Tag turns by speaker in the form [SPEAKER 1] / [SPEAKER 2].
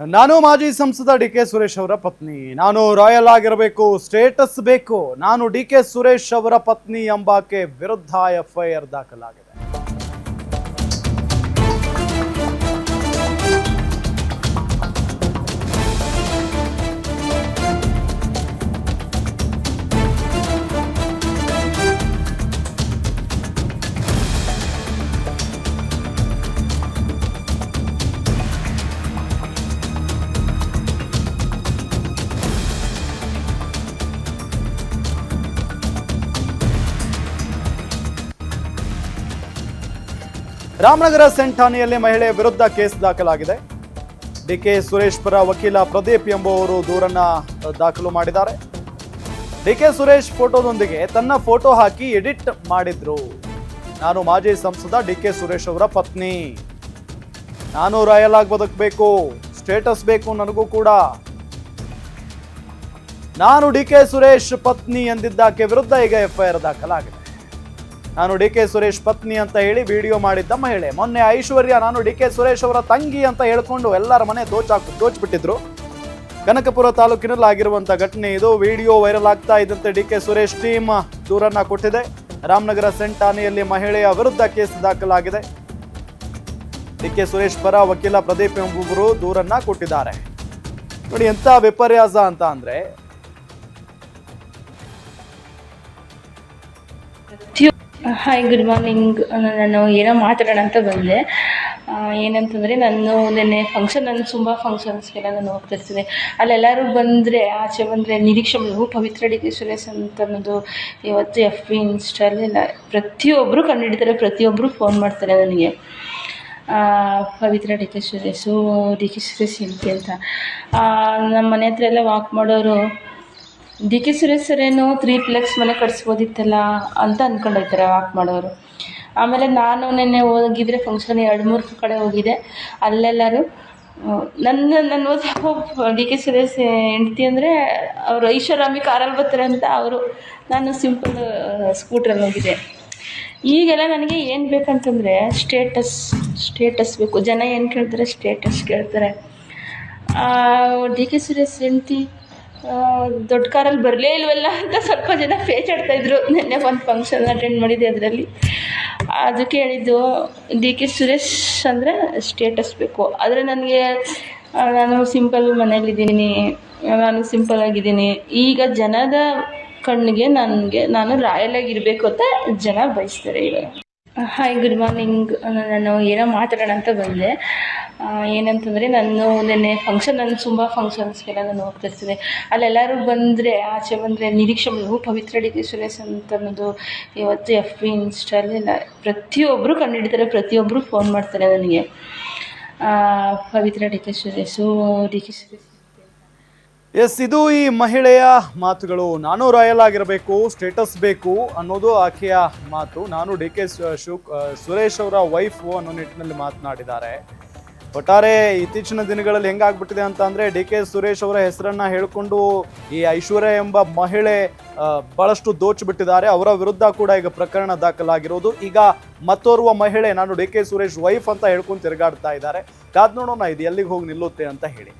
[SPEAKER 1] ನಾನು ಮಾಜಿ ಸಂಸದ ಡಿ ಕೆ ಸುರೇಶ್ ಅವರ ಪತ್ನಿ. ನಾನು ರಾಯಲ್ ಆಗಿರಬೇಕು, ಸ್ಟೇಟಸ್ ಬೇಕು. ನಾನು ಡಿ ಕೆ ಸುರೇಶ್ ಅವರ ಪತ್ನಿ ಎಂಬಾಕೆ ವಿರುದ್ಧ ಎಫ್ಐಆರ್ ದಾಖಲಾಗಿದೆ. ರಾಮನಗರ ಸೆಂಟ್ ಠಾಣೆಯಲ್ಲಿ ಮಹಿಳೆ ವಿರುದ್ಧ ಕೇಸ್ ದಾಖಲಾಗಿದೆ. ಡಿ ಕೆ ಸುರೇಶ್ ಪರ ವಕೀಲ ಪ್ರದೀಪ್ ಎಂಬುವವರು ದೂರನ್ನ ದಾಖಲು ಮಾಡಿದ್ದಾರೆ. ಡಿ ಕೆ ಸುರೇಶ್ ಫೋಟೋದೊಂದಿಗೆ ತನ್ನ ಫೋಟೋ ಹಾಕಿ ಎಡಿಟ್ ಮಾಡಿದ್ರು. ನಾನು ಮಾಜಿ ಸಂಸದ ಡಿ ಕೆ ಸುರೇಶ್ ಅವರ ಪತ್ನಿ. ನಾನು ರಾಯಲ್ ಆಗಿ ಬದುಕಬೇಕು, ಸ್ಟೇಟಸ್ ಬೇಕು ನನಗೂ ಕೂಡ. ನಾನು ಡಿ ಕೆ ಸುರೇಶ್ ಪತ್ನಿ ಎಂದಿದ್ದಕ್ಕೆ ವಿರುದ್ಧ ಈಗ ಎಫ್ಐಆರ್ ದಾಖಲಾಗಿದೆ. ನಾನು ಡಿ ಕೆ ಸುರೇಶ್ ಪತ್ನಿ ಅಂತ ಹೇಳಿ ವಿಡಿಯೋ ಮಾಡಿದ್ದ ಮಹಿಳೆ. ಮೊನ್ನೆ ಐಶ್ವರ್ಯ, ನಾನು ಡಿ ಕೆ ಸುರೇಶ್ ಅವರ ತಂಗಿ ಅಂತ ಹೇಳ್ಕೊಂಡು ಎಲ್ಲರ ಮನೆ ದೋಚಾಕ್ ದೋಚ್ಬಿಟ್ಟಿದ್ರು. ಕನಕಪುರ ತಾಲೂಕಿನಲ್ಲಿ ಆಗಿರುವಂಥ ಘಟನೆ ಇದು. ವಿಡಿಯೋ ವೈರಲ್ ಆಗ್ತಾ ಇದ್ದಂತೆ ಡಿ ಕೆ ಸುರೇಶ್ ಟೀಮ್ ದೂರನ್ನ ಕೊಟ್ಟಿದೆ. ರಾಮನಗರ ಸೆಂಟ್ ಠಾಣೆಯಲ್ಲಿ ಮಹಿಳೆಯ ವಿರುದ್ಧ ಕೇಸ್ ದಾಖಲಾಗಿದೆ. ಡಿ ಕೆ ಸುರೇಶ್ ಪರ ವಕೀಲ ಪ್ರದೀಪ್ ಎಂಬುವರು ದೂರನ್ನ ಕೊಟ್ಟಿದ್ದಾರೆ. ನೋಡಿ ಎಂತ ವಿಪರ್ಯಾಸ ಅಂತ ಅಂದ್ರೆ
[SPEAKER 2] ಹಾಯ್ ಗುಡ್ ಮಾರ್ನಿಂಗ್ ನಾನು ಏನೋ ಮಾತಾಡೋಣ ಅಂತ ಬಂದೆ. ಏನಂತಂದರೆ ನಾನು ನೆನ್ನೆ ಫಂಕ್ಷನ್ ನಾನು ತುಂಬ ಫಂಕ್ಷನ್ಸ್ಗೆಲ್ಲ ನಾನು ಹೋಗ್ತಾ ಇರ್ತೀನಿ. ಅಲ್ಲೆಲ್ಲರೂ ಬಂದರೆ, ಆಚೆ ಬಂದರೆ ನಿರೀಕ್ಷೆ ಪವಿತ್ರ ಸುರೇಶ್ ಅಂತ ಅನ್ನೋದು ಇವತ್ತು ಎಫ್ ಬಿ ಇನ್ಸ್ಟಾಲೆಲ್ಲ ಪ್ರತಿಯೊಬ್ಬರು ಕಂಡುಹಿಡಿತಾರೆ ಪ್ರತಿಯೊಬ್ಬರು ಫೋನ್ ಮಾಡ್ತಾರೆ ನನಗೆ. Pavithra D K Suresh D K Suresh ಅಂತ. ನಮ್ಮ ಮನೆ ಹತ್ರ ಎಲ್ಲ ವಾಕ್ ಮಾಡೋರು ಡಿ ಕೆ ಸುರೇಶ್ ಸರ್ ಏನು ತ್ರೀ ಪ್ಲೆಕ್ಸ್ ಮನೆ ಕಟ್ಸ್ಬೋದಿತ್ತಲ್ಲ ಅಂತ ಅಂದ್ಕೊಂಡೋಗ್ತಾರೆ ವಾಕ್ ಮಾಡೋರು. ಆಮೇಲೆ ನಾನು ನೆನ್ನೆ ಹೋಗಿದ್ರೆ ಫಂಕ್ಷನ್ ಎರಡು ಮೂರು ಕಡೆ ಹೋಗಿದ್ದೆ ಅಲ್ಲೆಲ್ಲರೂ ನನ್ನ ನನ್ನ ಓದ ಡಿ ಕೆ ಸುರೇಶ್ ಹೆಂಡ್ತಿ ಅಂದರೆ ಅವರು ಐಷಾರಾಮಿ ಕಾರಲ್ಲಿ ಬರ್ತಾರೆ ಅಂತ ಅವರು, ನಾನು ಸಿಂಪಲ್ ಸ್ಕೂಟ್ರಲ್ಲಿ ಹೋಗಿದ್ದೆ. ಈಗೆಲ್ಲ ನನಗೆ ಏನು ಬೇಕಂತಂದರೆ ಸ್ಟೇಟಸ್ ಸ್ಟೇಟಸ್ ಬೇಕು. ಜನ ಏನು ಕೇಳ್ತಾರೆ ಸ್ಟೇಟಸ್ ಕೇಳ್ತಾರೆ. ಡಿ ಕೆ ಸುರೇಶ್ ಹೆಂಡ್ತಿ ದೊಡ್ಡ ಕಾರಲ್ಲಿ ಬರಲೇ ಇಲ್ವಲ್ಲ ಅಂತ ಸ್ವಲ್ಪ ಜನ ಇದ್ರು. ನಿನ್ನೆ ಒಂದು ಫಂಕ್ಷನ್ ಅಟೆಂಡ್ ಮಾಡಿದ್ದೆ ಅದರಲ್ಲಿ. ಅದಕ್ಕೆ ಹೇಳಿದ್ದು, ಡಿ ಕೆ ಸುರೇಶ್ ಅಂದರೆ ಸ್ಟೇಟಸ್ ಬೇಕು. ಆದರೆ ನನಗೆ ನಾನು ಸಿಂಪಲ್ ಮನೇಲಿದ್ದೀನಿ ನಾನು ಸಿಂಪಲ್ ಆಗಿದ್ದೀನಿ. ಈಗ ಜನದ ಕಣ್ಣಿಗೆ ನನಗೆ, ನಾನು ರಾಯಲ್ ಆಗಿರಬೇಕು ಅಂತ ಜನ ಬಯಸ್ತಾರೆ ಇವಾಗ. ಹಾಯ್ ಗುಡ್ ಮಾರ್ನಿಂಗ್ ನಾನು ಏನೋ ಮಾತಾಡೋಣ ಅಂತ ಬಂದೆ. ಏನಂತಂದರೆ ನಾನು ನೆನ್ನೆ ಫಂಕ್ಷನ್ ನಾನು ತುಂಬ ಫಂಕ್ಷನ್ಸ್ಗೆಲ್ಲ ನಾನು ಹೋಗ್ತಾ ಇರ್ತೀನಿ. ಅಲ್ಲೆಲ್ಲರೂ ಬಂದರೆ, ಆಚೆ ಬಂದರೆ ನಿರೀಕ್ಷೆ ಪವಿತ್ರ ಡಿ ಕೆ ಸುರೇಶ್ ಅಂತ ಅನ್ನೋದು ಇವತ್ತು ಎಫ್ ಬಿ ಇನ್ಸ್ಟಾಲೆಲ್ಲ ಪ್ರತಿಯೊಬ್ಬರು ಕಂಡುಹಿಡಿತಾರೆ ಪ್ರತಿಯೊಬ್ಬರು ಫೋನ್ ಮಾಡ್ತಾರೆ ನನಗೆ. Pavithra D K Suresh D K Suresh
[SPEAKER 1] yes ಇದು ಈ ಮಹಿಳೆಯ ಮಾತುಗಳು. ನಾನು ರಾಯಲ್ ಆಗಿರಬೇಕು ಸ್ಟೇಟಸ್ ಬೇಕು ಅನ್ನೋದು ಆಕೆಯ ಮಾತು. ನಾನು ಡಿ ಕೆ ಸುರೇಶ್ ಅವರ ವೈಫು ಅನ್ನೋ ನಿಟ್ಟಿನಲ್ಲಿ ಮಾತನಾಡಿದ್ದಾರೆ. ಒಟ್ಟಾರೆ ಇತ್ತೀಚಿನ ದಿನಗಳಲ್ಲಿ ಹೆಂಗಾಗ್ಬಿಟ್ಟಿದೆ ಅಂತ ಅಂದ್ರೆ ಡಿ ಕೆ ಸುರೇಶ್ ಅವರ ಹೆಸರನ್ನ ಹೇಳಿಕೊಂಡು ಈ ಐಶ್ವರ್ಯ ಎಂಬ ಮಹಿಳೆ ಭಾಳಷ್ಟು ದೋಚಿಬಿಟ್ಟಿದ್ದಾರೆ ಅವರ ವಿರುದ್ಧ ಕೂಡ ಈಗ ಪ್ರಕರಣ ದಾಖಲಾಗಿರೋದು. ಈಗ ಮತ್ತೋರ್ವ ಮಹಿಳೆ, ನಾನು ಡಿ ಕೆ ಸುರೇಶ್ ವೈಫ್ ಅಂತ ಹೇಳ್ಕೊಂಡು ತಿರುಗಾಡ್ತಾ ಇದ್ದಾರೆ. ಕಾದ್ ನೋಡೋಣ, ಇದು ಎಲ್ಲಿಗೆ ಹೋಗಿ ನಿಲ್ಲುತ್ತೆ ಅಂತ ಹೇಳಿ.